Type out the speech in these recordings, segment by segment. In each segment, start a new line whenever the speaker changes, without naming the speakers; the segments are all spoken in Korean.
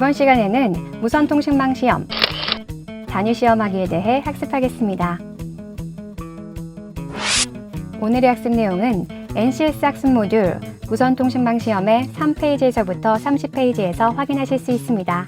이번 시간에는 무선통신망 시험, 단위 시험하기에 대해 학습하겠습니다. 오늘의 학습 내용은 NCS 학습 모듈 무선통신망 시험의 3페이지에서부터 30페이지에서 확인하실 수 있습니다.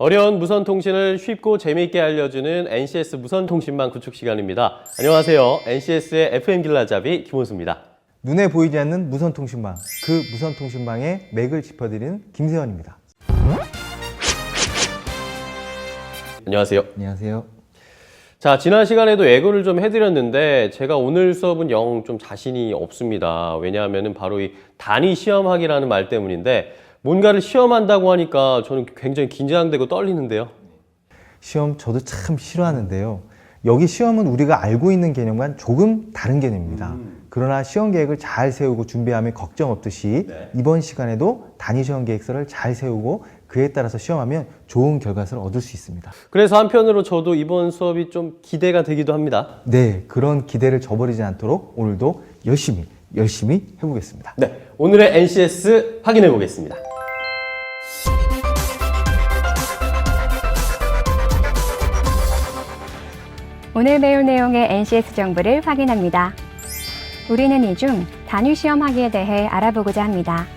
어려운 무선 통신을 쉽고 재미있게 알려주는 NCS 무선 통신망 구축 시간입니다. 안녕하세요. NCS의 FM 길라잡이 김호수입니다.
눈에 보이지 않는 무선 통신망, 그 무선 통신망의 맥을 짚어드리는 김세현입니다.
안녕하세요.
안녕하세요.
자, 지난 시간에도 예고를 좀 해드렸는데 제가 오늘 수업은 영 좀 자신이 없습니다. 왜냐하면 바로 이 단위 시험하기라는 말 때문인데 뭔가를 시험한다고 하니까 저는 굉장히 긴장되고 떨리는데요.
시험 저도 참 싫어하는데요. 여기 시험은 우리가 알고 있는 개념과는 조금 다른 개념입니다. 그러나 시험 계획을 잘 세우고 준비하면 걱정 없듯이
네.
이번 시간에도 단위 시험 계획서를 잘 세우고 그에 따라서 시험하면 좋은 결과를 얻을 수 있습니다.
그래서 한편으로 저도 이번 수업이 좀 기대가 되기도 합니다.
네, 그런 기대를 저버리지 않도록 오늘도 열심히 열심히 해보겠습니다.
네, 오늘의 NCS 확인해 보겠습니다.
오늘 배울 내용의 NCS 정보를 확인합니다. 우리는 이 중 단위 시험하기에 대해 알아보고자 합니다.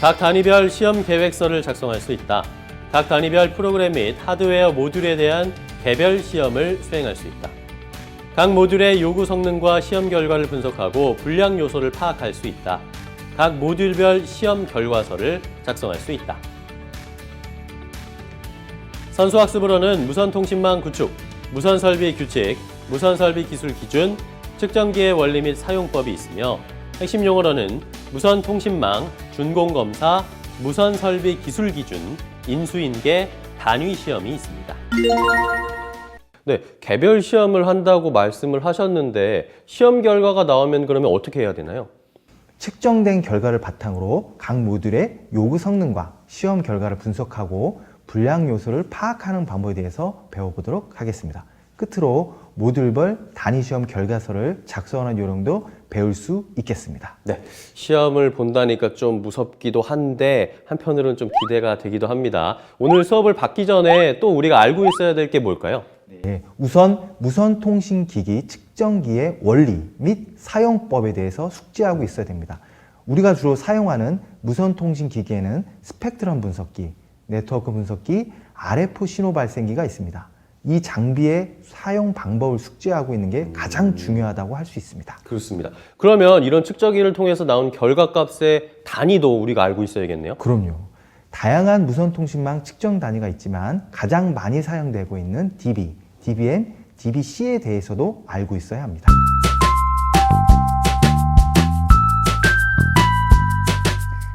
각 단위별 시험 계획서를 작성할 수 있다. 각 단위별 프로그램 및 하드웨어 모듈에 대한 개별 시험을 수행할 수 있다. 각 모듈의 요구 성능과 시험 결과를 분석하고 불량 요소를 파악할 수 있다. 각 모듈별 시험 결과서를 작성할 수 있다. 선수 학습으로는 무선 통신망 구축, 무선 설비 규칙, 무선 설비 기술 기준, 측정기의 원리 및 사용법이 있으며 핵심 용어로는 무선 통신망, 준공 검사, 무선 설비 기술 기준, 인수인계, 단위 시험이 있습니다. 네, 개별 시험을 한다고 말씀을 하셨는데 시험 결과가 나오면 그러면 어떻게 해야 되나요?
측정된 결과를 바탕으로 각 모듈의 요구 성능과 시험 결과를 분석하고 불량 요소를 파악하는 방법에 대해서 배워보도록 하겠습니다. 끝으로 모듈별 단위 시험 결과서를 작성하는 요령도 배울 수 있겠습니다.
네, 시험을 본다니까 좀 무섭기도 한데 한편으로는 좀 기대가 되기도 합니다. 오늘 수업을 받기 전에 또 우리가 알고 있어야 될 게 뭘까요?
네, 우선 무선통신기기 측정기의 원리 및 사용법에 대해서 숙지하고 있어야 됩니다. 우리가 주로 사용하는 무선통신기기에는 스펙트럼 분석기, 네트워크 분석기, RF 신호 발생기가 있습니다. 이 장비의 사용 방법을 숙지하고 있는 게 가장 중요하다고 할 수 있습니다.
그렇습니다. 그러면 이런 측정기를 통해서 나온 결과 값의 단위도 우리가 알고 있어야겠네요.
그럼요. 다양한 무선 통신망 측정 단위가 있지만 가장 많이 사용되고 있는 DB, DBM, DBC에 대해서도 알고 있어야 합니다.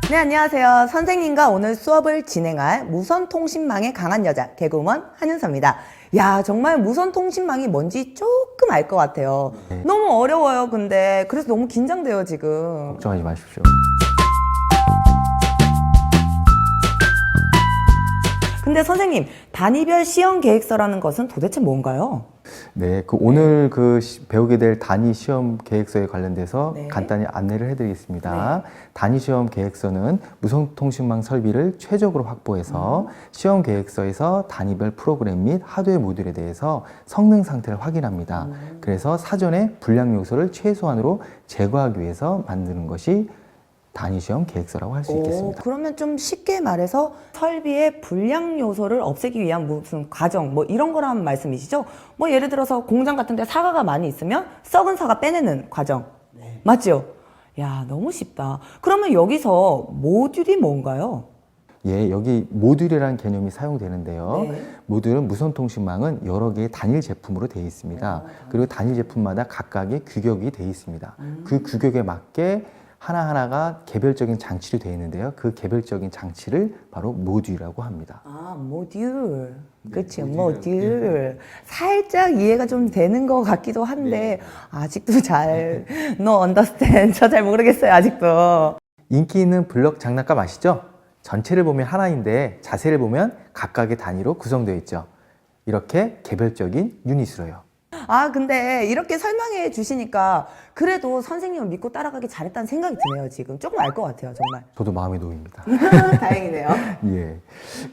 네, 안녕하세요. 선생님과 오늘 수업을 진행할 무선통신망의 강한 여자, 개그우먼 한윤서입니다. 야, 정말 무선통신망이 뭔지 조금 알 것 같아요. 너무 어려워요, 근데. 그래서 너무 긴장돼요, 지금.
걱정하지 마십시오.
근데 선생님, 단위별 시험 계획서라는 것은 도대체 뭔가요?
네, 그 오늘 그 시- 배우게 될 단위 시험 계획서에 관련돼서
네.
간단히 안내를 해드리겠습니다. 단위 시험 계획서는 무선통신망 설비를 최적으로 확보해서 시험 계획서에서 단위별 프로그램 및 하드웨어 모듈에 대해서 성능 상태를 확인합니다. 그래서 사전에 불량 요소를 최소한으로 제거하기 위해서 만드는 것이 단위 시험 계획서라고 할수
오,
있겠습니다.
그러면 좀 쉽게 말해서 설비의 불량 요소를 없애기 위한 무슨 과정, 뭐 이런 거라는 말씀이시죠? 뭐 예를 들어서 공장 같은 데 사과가 많이 있으면 썩은 사과 빼내는 과정. 맞죠? 야, 너무 쉽다. 그러면 여기서 모듈이 뭔가요?
예, 여기 모듈이라는 개념이 사용되는데요.
네.
모듈은 무선 통신망은 여러 개의 단일 제품으로 되어 있습니다. 그리고 단일 제품마다 각각의 규격이 되어 있습니다. 그 규격에 맞게 하나하나가 개별적인 장치로 되어 있는데요. 그 개별적인 장치를 바로 모듈이라고 합니다.
아, 모듈. 그치, 모듈. 살짝 이해가 좀 되는 것 같기도 한데, 아직도 잘, no understand. 저 잘 모르겠어요, 아직도.
인기 있는 블럭 장난감 아시죠? 전체를 보면 하나인데 자세를 보면 각각의 단위로 구성되어 있죠. 이렇게 개별적인 유닛으로요.
아, 근데 이렇게 설명해 주시니까 그래도 선생님을 믿고 따라가기 잘했다는 생각이 드네요, 지금. 조금 알 것 같아요, 정말.
저도 마음이 놓입니다.
다행이네요.
예.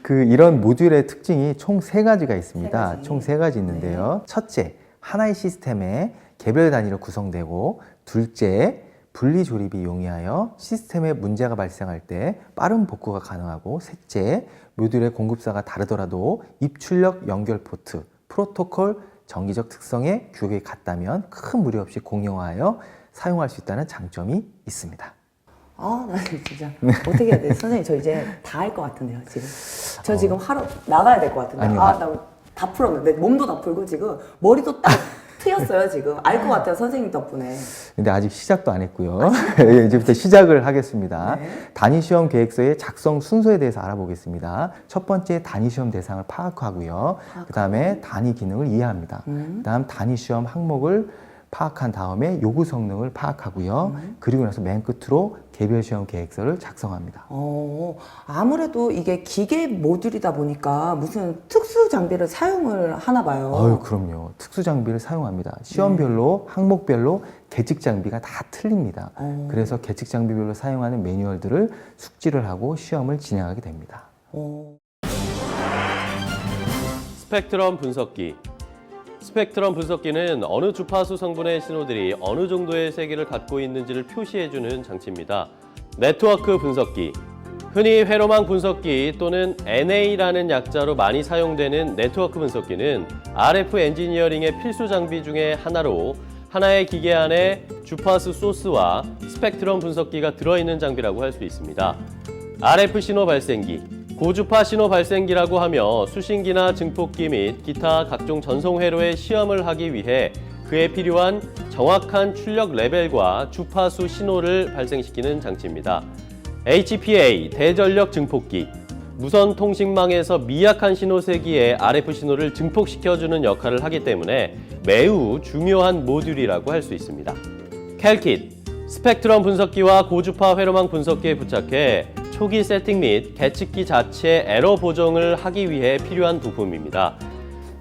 그 이런 모듈의 특징이 총 세 가지가 있습니다.
세 가지.
총 세 가지 있는데요. 첫째, 하나의 시스템에 개별 단위로 구성되고 둘째, 분리 조립이 용이하여 시스템에 문제가 발생할 때 빠른 복구가 가능하고 셋째, 모듈의 공급사가 다르더라도 입출력 연결 포트, 프로토콜, 정기적 특성의 규격이 같다면 큰 무리 없이 공용화하여 사용할 수 있다는 장점이 있습니다.
아, 나 진짜 어떻게 해야 돼? 선생님, 저 이제 다 할 것 같은데요, 지금. 저 지금 하러 나가야 될 것 같은데.
아니요.
아, 나 다 풀었는데 몸도 다 풀고 지금 머리도 딱 트였어요, 지금. 알 것 같아요, 선생님 덕분에.
근데 아직 시작도 안 했고요. 예, 이제부터 시작을 하겠습니다.
네.
단위 시험 계획서의 작성 순서에 대해서 알아보겠습니다. 첫 번째 단위 시험 대상을 파악하고요. 그 다음에 단위 기능을 이해합니다.
음.
그 다음 단위 시험 항목을 파악한 다음에 요구 성능을 파악하고요.
음.
그리고 나서 맨 끝으로 개별 시험 계획서를 작성합니다.
어, 아무래도 이게 기계 모듈이다 보니까 무슨 특수 장비를 사용을 하나 봐요.
어유 그럼요. 특수 장비를 사용합니다. 시험별로 항목별로 계측 장비가 다 틀립니다.
어.
그래서 계측 장비별로 사용하는 매뉴얼들을 숙지를 하고 시험을 진행하게 됩니다.
어.
스펙트럼 분석기. 스펙트럼 분석기는 어느 주파수 성분의 신호들이 어느 정도의 세기를 갖고 있는지를 표시해주는 장치입니다. 네트워크 분석기. 흔히 회로망 분석기 또는 NA라는 약자로 많이 사용되는 네트워크 분석기는 RF 엔지니어링의 필수 장비 중에 하나로 하나의 기계 안에 주파수 소스와 스펙트럼 분석기가 들어있는 장비라고 할 수 있습니다. RF 신호 발생기, 고주파 신호 발생기라고 하며 수신기나 증폭기 및 기타 각종 전송 회로의 시험을 하기 위해 그에 필요한 정확한 출력 레벨과 주파수 신호를 발생시키는 장치입니다. HPA 대전력 증폭기 무선 통신망에서 미약한 신호 세기에 RF 신호를 증폭시켜주는 역할을 하기 때문에 매우 중요한 모듈이라고 할 수 있습니다. 캘킷 스펙트럼 분석기와 고주파 회로망 분석기에 부착해 초기 세팅 및 계측기 자체 에러 보정을 하기 위해 필요한 부품입니다.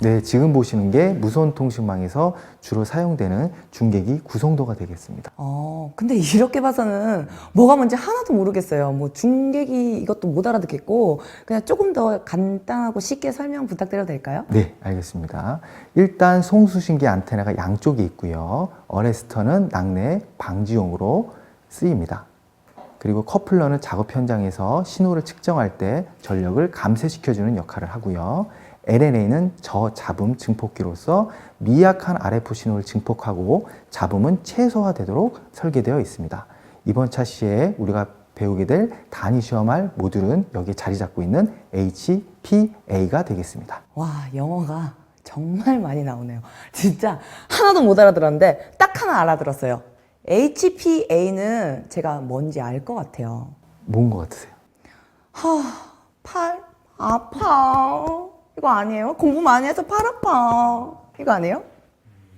네, 지금 보시는 게 무선 통신망에서 주로 사용되는 중계기 구성도가 되겠습니다.
어, 근데 이렇게 봐서는 뭐가 뭔지 하나도 모르겠어요. 뭐 중계기 이것도 못 알아듣겠고 그냥 조금 더 간단하고 쉽게 설명 부탁드려도 될까요?
네, 알겠습니다. 일단 송수신기 안테나가 양쪽에 있고요. 어레스터는 낙뢰 방지용으로 쓰입니다. 그리고 커플러는 작업 현장에서 신호를 측정할 때 전력을 감쇄시켜주는 역할을 하고요. LNA는 저잡음 증폭기로서 미약한 RF 신호를 증폭하고 잡음은 최소화되도록 설계되어 있습니다. 이번 차시에 우리가 배우게 될 단위 시험할 모듈은 여기에 자리 잡고 있는 HPA가 되겠습니다.
와, 영어가 정말 많이 나오네요. 진짜 하나도 못 알아들었는데 딱 하나 알아들었어요. HPA는 제가 뭔지 알 것 같아요.
뭔 것 같으세요?
하, 팔 아파. 이거 아니에요? 공부 많이 해서 팔 아파. 이거 아니에요?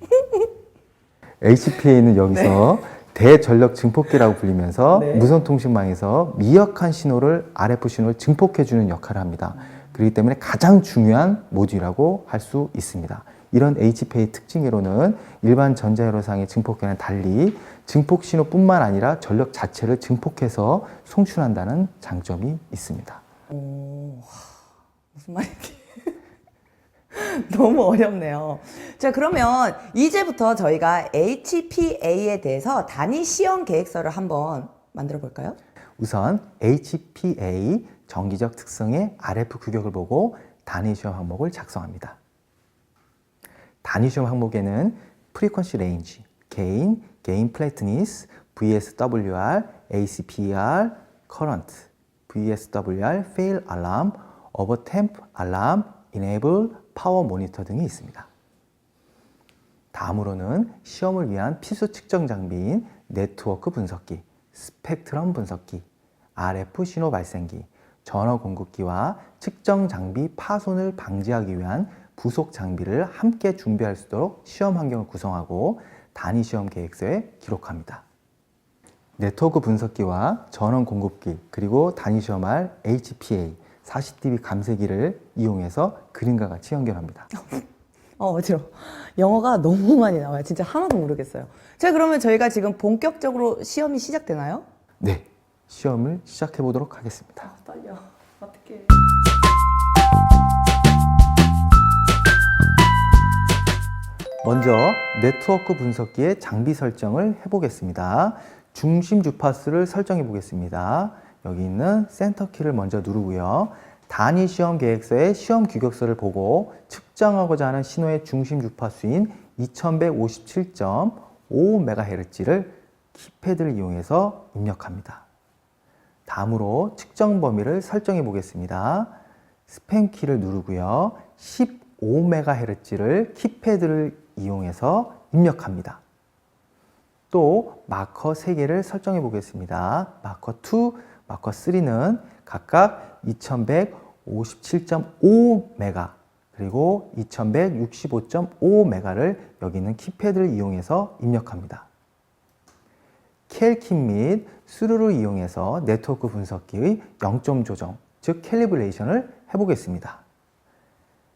HPA는 여기서 대전력 증폭기라고 불리면서
네.
무선 통신망에서 미약한 신호를 RF 신호를 증폭해 주는 역할을 합니다. 그렇기 때문에 가장 중요한 모듈이라고 할 수 있습니다. 이런 HPA 특징으로는 일반 전자회로상의 증폭기와는 달리 증폭 신호뿐만 아니라 전력 자체를 증폭해서 송출한다는 장점이 있습니다.
오, 하, 무슨 말인지. 너무 어렵네요. 자, 그러면 이제부터 저희가 HPA에 대해서 단위 시험 계획서를 한번 만들어 볼까요?
우선 HPA 정기적 특성의 RF 규격을 보고 단위 시험 항목을 작성합니다. 시험 항목에는 프리퀀시 레인지, 게인, 게인 플래트니스, VSWR, ACPR, 커런트, VSWR, fail alarm, overtemp alarm, enable, 파워 모니터 등이 있습니다. 다음으로는 시험을 위한 필수 측정 장비인 네트워크 분석기, 스펙트럼 분석기, RF 신호 발생기, 전원 공급기와 측정 장비 파손을 방지하기 위한 부속 장비를 함께 준비할 수 있도록 시험 환경을 구성하고 단위 시험 계획서에 기록합니다. 네트워크 분석기와 전원 공급기 그리고 단위 시험할 HPA 40dB 감쇄기를 이용해서 그림과 같이 연결합니다.
어, 어지러워. 영어가 너무 많이 나와요. 진짜 하나도 모르겠어요. 자, 그러면 저희가 지금 본격적으로 시험이 시작되나요?
네, 시험을 시작해 보도록 하겠습니다.
떨려. 어떡해.
먼저 네트워크 분석기의 장비 설정을 해보겠습니다. 중심 주파수를 설정해 보겠습니다. 여기 있는 센터 키를 먼저 누르고요. 단위 시험 계획서의 시험 규격서를 보고 측정하고자 하는 신호의 중심 주파수인 2157.5MHz를 키패드를 이용해서 입력합니다. 다음으로 측정 범위를 설정해 보겠습니다. 스팸 키를 누르고요. 15MHz를 키패드를 이용해서 입력합니다. 또 마커 3개를 설정해 보겠습니다. 마커 2, 마커 3는 각각 2157.5메가 그리고 2165.5메가를 여기 있는 키패드를 이용해서 입력합니다. 캘킷 및 수루를 이용해서 네트워크 분석기의 0점 조정, 즉 캘리브레이션을 해보겠습니다.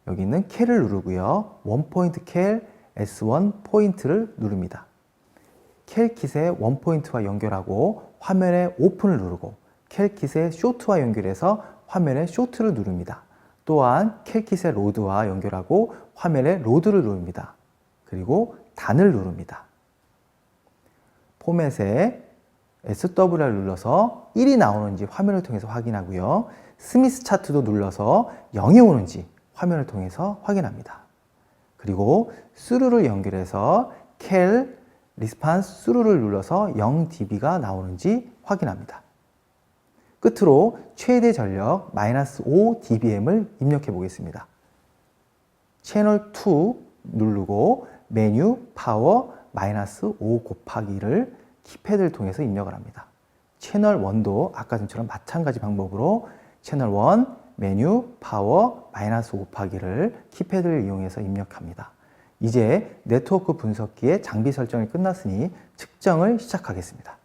여기 있는 캘을 누르고요. 원포인트 캘 S1 포인트를 누릅니다. 캘킷의 원포인트와 연결하고 화면에 오픈을 누르고 캘킷의 쇼트와 연결해서 화면에 쇼트를 누릅니다. 또한 캘킷의 로드와 연결하고 화면에 로드를 누릅니다. 그리고 단을 누릅니다. 포맷에 SWR 눌러서 1이 나오는지 화면을 통해서 확인하고요. 스미스 차트도 눌러서 0이 오는지 화면을 통해서 확인합니다. 그리고 수루를 연결해서 cal 리스판스 수루를 눌러서 0dB가 나오는지 확인합니다. 끝으로 최대 전력 마이너스 5dBm을 입력해 보겠습니다. 채널 2 누르고 메뉴 파워 마이너스 5 곱하기를 키패드를 통해서 입력을 합니다. 채널 1도 아까 전처럼 마찬가지 방법으로 채널 1 메뉴 파워 마이너스 5 곱하기를 키패드를 이용해서 입력합니다. 이제 네트워크 분석기의 장비 설정이 끝났으니 측정을 시작하겠습니다.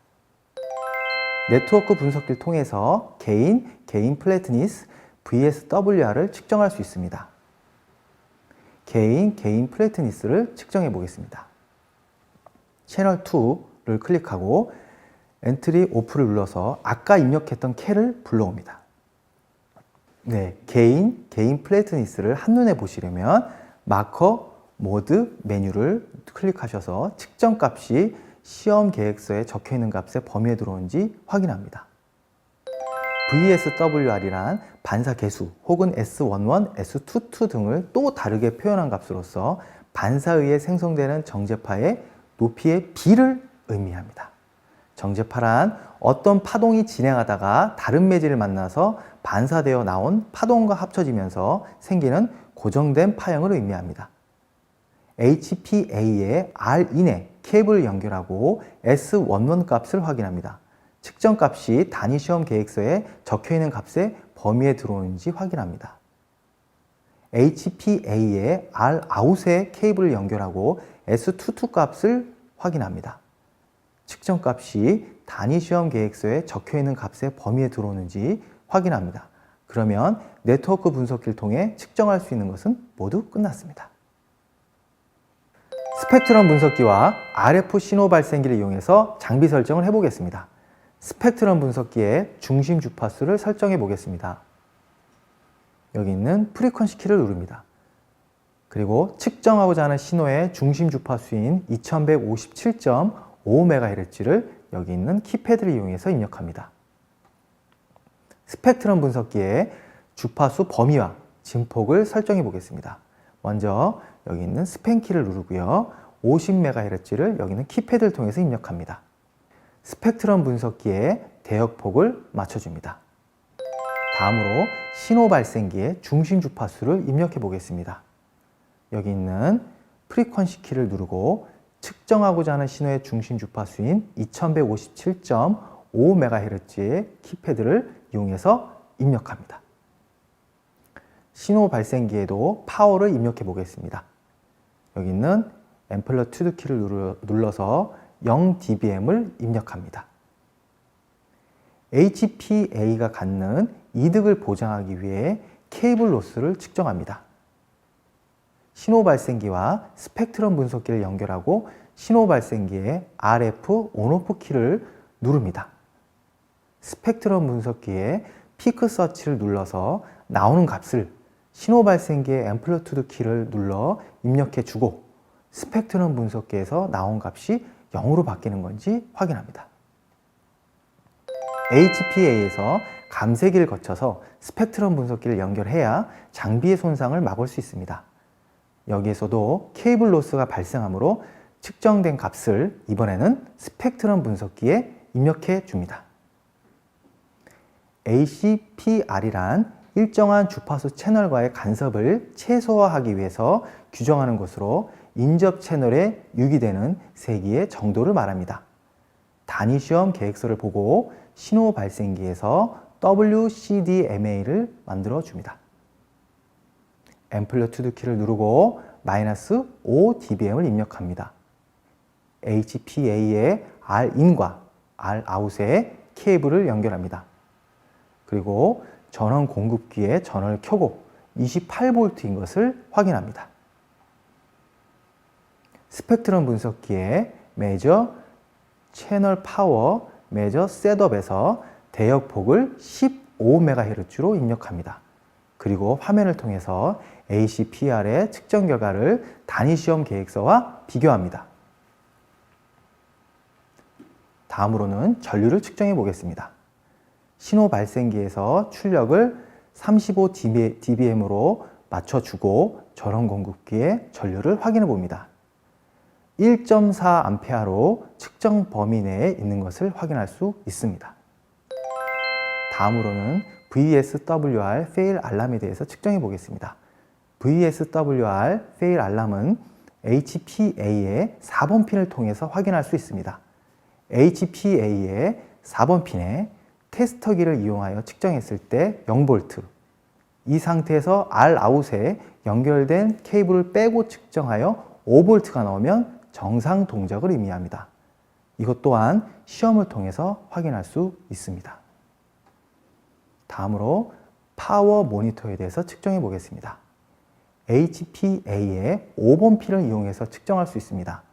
네트워크 분석기를 통해서 개인, 개인 플래트니스, VSWR을 측정할 수 있습니다. 개인, 개인 플래트니스를 측정해 보겠습니다. 채널 2를 클릭하고 엔트리 오프를 눌러서 아까 입력했던 캘을 불러옵니다. 네, 개인, 개인 플래트니스를 한눈에 보시려면 마커 모드 메뉴를 클릭하셔서 측정 값이 시험 계획서에 적혀 있는 값의 범위에 들어오는지 확인합니다. VSWR이란 반사 계수 혹은 S11, S22 등을 또 다르게 표현한 값으로서 반사에 의해 생성되는 정제파의 높이의 비를 의미합니다. 정제파란 어떤 파동이 진행하다가 다른 매질을 만나서 반사되어 나온 파동과 합쳐지면서 생기는 고정된 파형을 의미합니다. HPA의 R 이내 케이블을 연결하고 S11 값을 확인합니다. 측정 값이 단위 시험 계획서에 적혀 있는 값의 범위에 들어오는지 확인합니다. HPA의 R 아웃에 케이블을 연결하고 S22 값을 확인합니다. 측정 값이 단위 시험 계획서에 적혀 있는 값의 범위에 들어오는지 확인합니다. 그러면 네트워크 분석기를 통해 측정할 수 있는 것은 모두 끝났습니다. 스펙트럼 분석기와 RF 신호 발생기를 이용해서 장비 설정을 해보겠습니다. 스펙트럼 분석기의 중심 주파수를 설정해 보겠습니다. 여기 있는 프리퀀시 키를 누릅니다. 그리고 측정하고자 하는 신호의 중심 주파수인 2157.5MHz를 여기 있는 키패드를 이용해서 입력합니다. 스펙트럼 분석기의 주파수 범위와 진폭을 설정해 보겠습니다. 먼저 여기 있는 스팬 키를 누르고요. 50MHz를 여기 있는 키패드를 통해서 입력합니다. 스펙트럼 분석기의 대역폭을 맞춰줍니다. 다음으로 신호 발생기의 중심 주파수를 입력해 보겠습니다. 여기 있는 프리퀀시 키를 누르고 측정하고자 하는 신호의 중심 주파수인 2157.5MHz의 키패드를 이용해서 입력합니다. 신호 발생기에도 파워를 입력해 보겠습니다. 여기 있는 앰플러튜드 키를 눌러서 0dBm을 입력합니다. HPA가 갖는 이득을 보장하기 위해 케이블 로스를 측정합니다. 신호 발생기와 스펙트럼 분석기를 연결하고 신호 발생기의 RF 온오프 키를 누릅니다. 스펙트럼 분석기에 피크 서치를 눌러서 나오는 값을 신호 발생기의 앰플리투드 키를 눌러 입력해 주고 스펙트럼 분석기에서 나온 값이 0으로 바뀌는 건지 확인합니다. HPA에서 감쇄기를 거쳐서 스펙트럼 분석기를 연결해야 장비의 손상을 막을 수 있습니다. 여기에서도 케이블 로스가 발생하므로 측정된 값을 이번에는 스펙트럼 분석기에 입력해 줍니다. ACPR이란 일정한 주파수 채널과의 간섭을 최소화하기 위해서 규정하는 것으로 인접 채널에 유기되는 세기의 정도를 말합니다. 단위 시험 계획서를 보고 신호 발생기에서 WCDMA를 만들어 줍니다. 앰플리튜드 키를 누르고 마이너스 5dBm을 입력합니다. HPA의 R인과 Rout에 케이블을 연결합니다. 그리고 전원 공급기에 전원을 켜고 28V인 것을 확인합니다. 스펙트럼 분석기에 매저 채널 파워 매저 셋업에서 대역폭을 15MHz로 입력합니다. 그리고 화면을 통해서 ACPR의 측정 결과를 단위 시험 계획서와 비교합니다. 다음으로는 전류를 측정해 보겠습니다. 신호 발생기에서 출력을 35 dBm으로 맞춰주고 전원 공급기의 전류를 확인해 봅니다. 1.4A로 측정 범위 내에 있는 것을 확인할 수 있습니다. 다음으로는 VSWR fail 알람에 대해서 측정해 보겠습니다. VSWR fail 알람은 HPA의 4번 핀을 통해서 확인할 수 있습니다. HPA의 4번 핀에 테스터기를 이용하여 측정했을 때 0V, 이 상태에서 Rout에 연결된 케이블을 빼고 측정하여 5V가 나오면 정상 동작을 의미합니다. 이것 또한 시험을 통해서 확인할 수 있습니다. 다음으로 파워 모니터에 대해서 측정해 보겠습니다. HPA의 5번 핀을 이용해서 측정할 수 있습니다.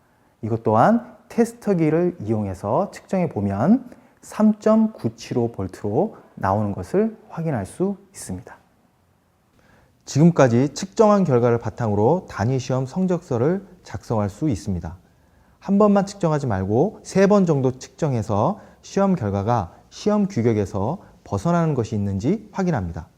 이것 또한 테스터기를 이용해서 측정해 보면 3.975V로 나오는 것을 확인할 수 있습니다. 지금까지 측정한 결과를 바탕으로 단위 시험 성적서를 작성할 수 있습니다. 한 번만 측정하지 말고 세 번 정도 측정해서 시험 결과가 시험 규격에서 벗어나는 것이 있는지 확인합니다.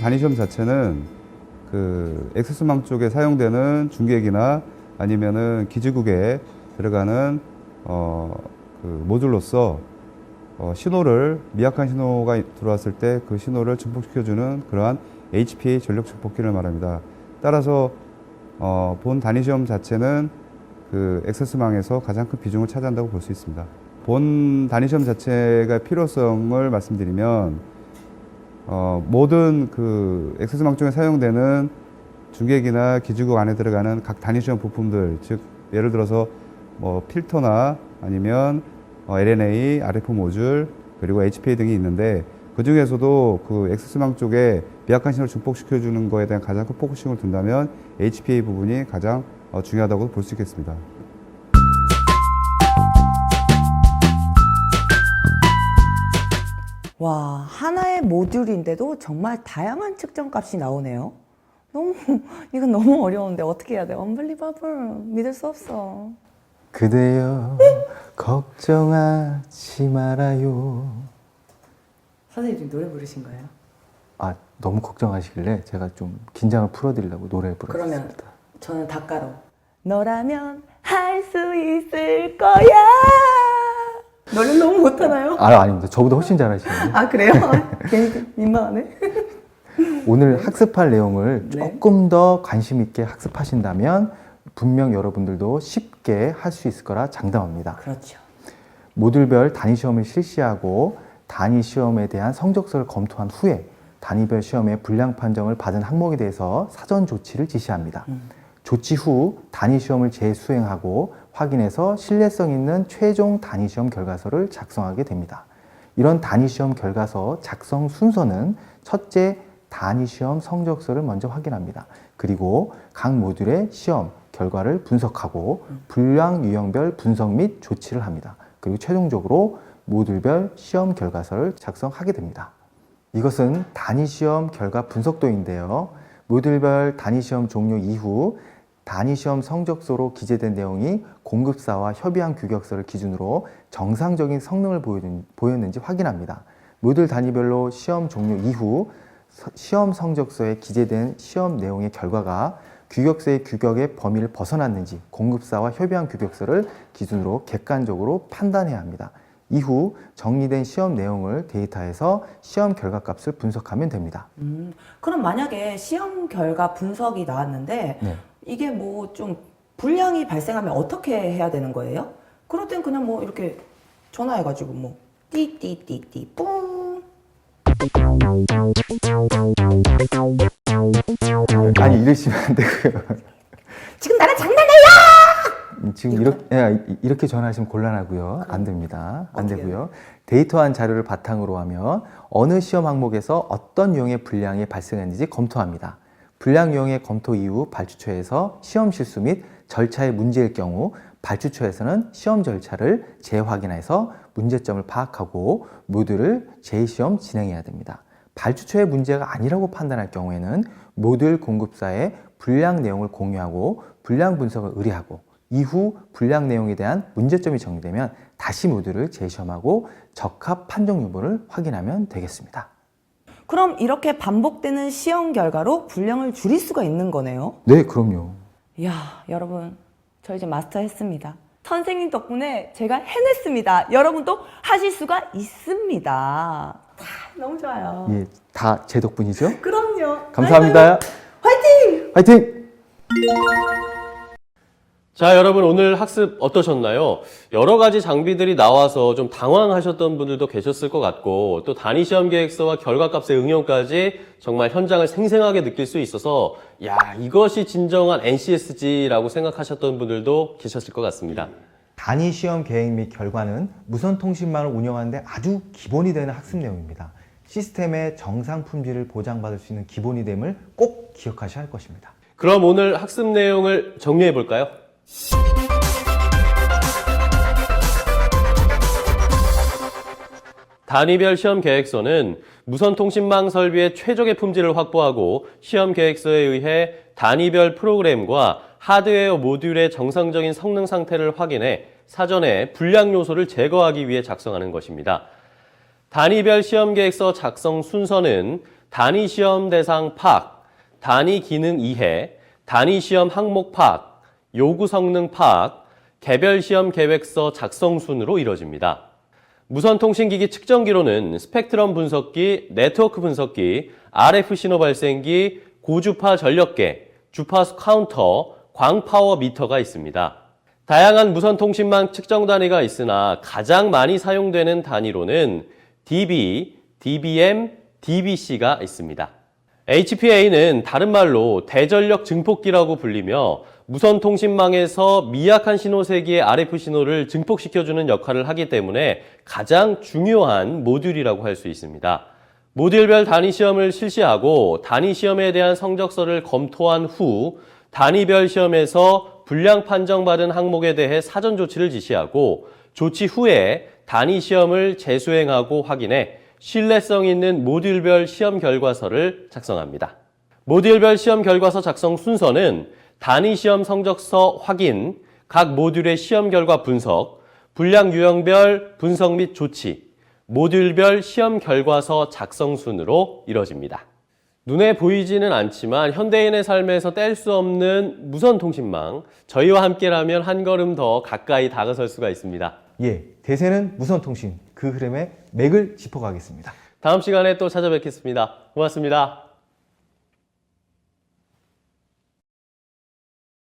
본 단위 시험 자체는 그 엑세스망 쪽에 사용되는 중계기나 아니면은 기지국에 들어가는 어, 그 모듈로서 어, 신호를 미약한 신호가 들어왔을 때 그 신호를 증폭시켜주는 그러한 HPA 전력 증폭기를 말합니다. 따라서 어, 본 단위 시험 자체는 그 액세스망에서 가장 큰 비중을 차지한다고 볼 수 있습니다. 본 단위 시험 자체가 필요성을 말씀드리면 어, 모든 그 액세스망 쪽에 사용되는 중계기나 기지국 안에 들어가는 각 단위 시험 부품들, 즉 예를 들어서 뭐 필터나 아니면 어, LNA, RF 모듈 그리고 HPA 등이 있는데 그 중에서도 그 액세스망 쪽에 미약한 신호를 증폭시켜 주는 거에 대한 가장 큰 포커싱을 둔다면 HPA 부분이 가장 어, 중요하다고 볼 수 있겠습니다.
와, 하나의 모듈인데도 정말 다양한 측정 값이 나오네요. 너무, 이건 너무 어려운데 어떻게 해야 돼? 언블리버블. 믿을 수 없어.
그대여 걱정하지 말아요.
선생님 지금 노래 부르신 거예요?
아 너무 걱정하시길래 제가 좀 긴장을 풀어드리려고 노래를
그러면
불렀습니다.
저는 닭가로. 너라면 할 수 있을 거야. 노래 너무 못하나요?
아 아닙니다. 저보다 훨씬 잘하시네요.
아, 그래요? 괜히 민망하네.
오늘 학습할 내용을
네.
조금 더 관심 있게 학습하신다면 분명 여러분들도 쉽게 할 수 있을 거라 장담합니다.
그렇죠.
모듈별 단위 시험을 실시하고 단위 시험에 대한 성적서를 검토한 후에 단위별 시험의 분량 판정을 받은 항목에 대해서 사전 조치를 지시합니다. 조치 후 단위 시험을 재수행하고 확인해서 신뢰성 있는 최종 단위 시험 결과서를 작성하게 됩니다. 이런 단위 시험 결과서 작성 순서는 첫째 단위 시험 성적서를 먼저 확인합니다. 그리고 각 모듈의 시험 결과를 분석하고 분량 유형별 분석 및 조치를 합니다. 그리고 최종적으로 모듈별 시험 결과서를 작성하게 됩니다. 이것은 단위 시험 결과 분석도인데요. 모듈별 단위 시험 종료 이후 단위 시험 성적서로 기재된 내용이 공급사와 협의한 규격서를 기준으로 정상적인 성능을 보였는지 확인합니다. 모듈 단위별로 시험 종료 이후 서- 시험 성적서에 기재된 시험 내용의 결과가 규격서의 규격의 범위를 벗어났는지 공급사와 협의한 규격서를 기준으로 객관적으로 판단해야 합니다. 이후 정리된 시험 내용을 데이터에서 시험 결과 값을 분석하면 됩니다.
음, 그럼 만약에 시험 결과 분석이 나왔는데
네.
이게 뭐 좀 불량이 발생하면 어떻게 해야 되는 거예요? 그럴 땐 그냥 뭐 이렇게 전화해가지고 뭐 띠띠띠띠 뿡
아니 이러시면 안 되고요.
지금 나랑 장난해?
음, 지금 이렇게, 예, 이렇게 전화하시면 곤란하고요. 안 됩니다. 안
어떻게
되고요. 데이터한 자료를 바탕으로 하면 어느 시험 항목에서 어떤 유형의 불량이 발생했는지 검토합니다. 불량 유형의 검토 이후 발주처에서 시험 실수 및 절차의 문제일 경우 발주처에서는 시험 절차를 재확인해서 문제점을 파악하고 모듈을 재시험 진행해야 됩니다. 발주처의 문제가 아니라고 판단할 경우에는 모듈 공급사에 불량 내용을 공유하고 불량 분석을 의뢰하고 이후 불량 내용에 대한 문제점이 정리되면 다시 모듈을 재시험하고 적합 판정 여부를 확인하면 되겠습니다.
그럼 이렇게 반복되는 시험 결과로 불량을 줄일 수가 있는 거네요.
네, 그럼요.
이야, 여러분, 저 이제 마스터 했습니다. 선생님 덕분에 제가 해냈습니다. 여러분도 하실 수가 있습니다. 아, 너무 좋아요.
예, 다 제 덕분이죠?
그럼요.
감사합니다.
화이팅!
화이팅!
자, 여러분 오늘 학습 어떠셨나요? 여러 가지 장비들이 나와서 좀 당황하셨던 분들도 계셨을 것 같고 또 단위 시험 계획서와 결과값의 응용까지 정말 현장을 생생하게 느낄 수 있어서 야, 이것이 진정한 NCSG라고 생각하셨던 분들도 계셨을 것 같습니다.
단위 시험 계획 및 결과는 무선 통신망을 운영하는데 아주 기본이 되는 학습 내용입니다. 시스템의 정상 품질을 보장받을 수 있는 기본이 됨을 꼭 기억하셔야 할 것입니다.
그럼 오늘 학습 내용을 정리해 볼까요? 단위별 시험 계획서는 무선 통신망 설비의 최적의 품질을 확보하고 시험 계획서에 의해 단위별 프로그램과 하드웨어 모듈의 정상적인 성능 상태를 확인해 사전에 불량 요소를 제거하기 위해 작성하는 것입니다. 단위별 시험 계획서 작성 순서는 단위 시험 대상 파악, 단위 기능 이해, 단위 시험 항목 파악, 요구 성능 파악, 개별 시험 계획서 작성 순으로 이뤄집니다. 무선 통신기기 측정기로는 스펙트럼 분석기, 네트워크 분석기, RF 신호 발생기, 고주파 전력계, 주파수 카운터, 광파워 미터가 있습니다. 다양한 무선 통신망 측정 단위가 있으나 가장 많이 사용되는 단위로는 dB, dBm, dBc가 있습니다. HPA는 다른 말로 대전력 증폭기라고 불리며 무선 통신망에서 미약한 신호 세기의 RF 신호를 증폭시켜주는 역할을 하기 때문에 가장 중요한 모듈이라고 할 수 있습니다. 모듈별 단위 시험을 실시하고 단위 시험에 대한 성적서를 검토한 후 단위별 시험에서 불량 판정받은 항목에 대해 사전 조치를 지시하고 조치 후에 단위 시험을 재수행하고 확인해 신뢰성 있는 모듈별 시험 결과서를 작성합니다. 모듈별 시험 결과서 작성 순서는 단위 시험 성적서 확인, 각 모듈의 시험 결과 분석, 분량 유형별 분석 및 조치, 모듈별 시험 결과서 작성 순으로 이뤄집니다. 눈에 보이지는 않지만 현대인의 삶에서 뗄 수 없는 무선 통신망, 저희와 함께라면 한 걸음 더 가까이 다가설 수가 있습니다.
예, 대세는 무선 통신 그 흐름의 맥을 짚어가겠습니다.
다음 시간에 또 찾아뵙겠습니다. 고맙습니다.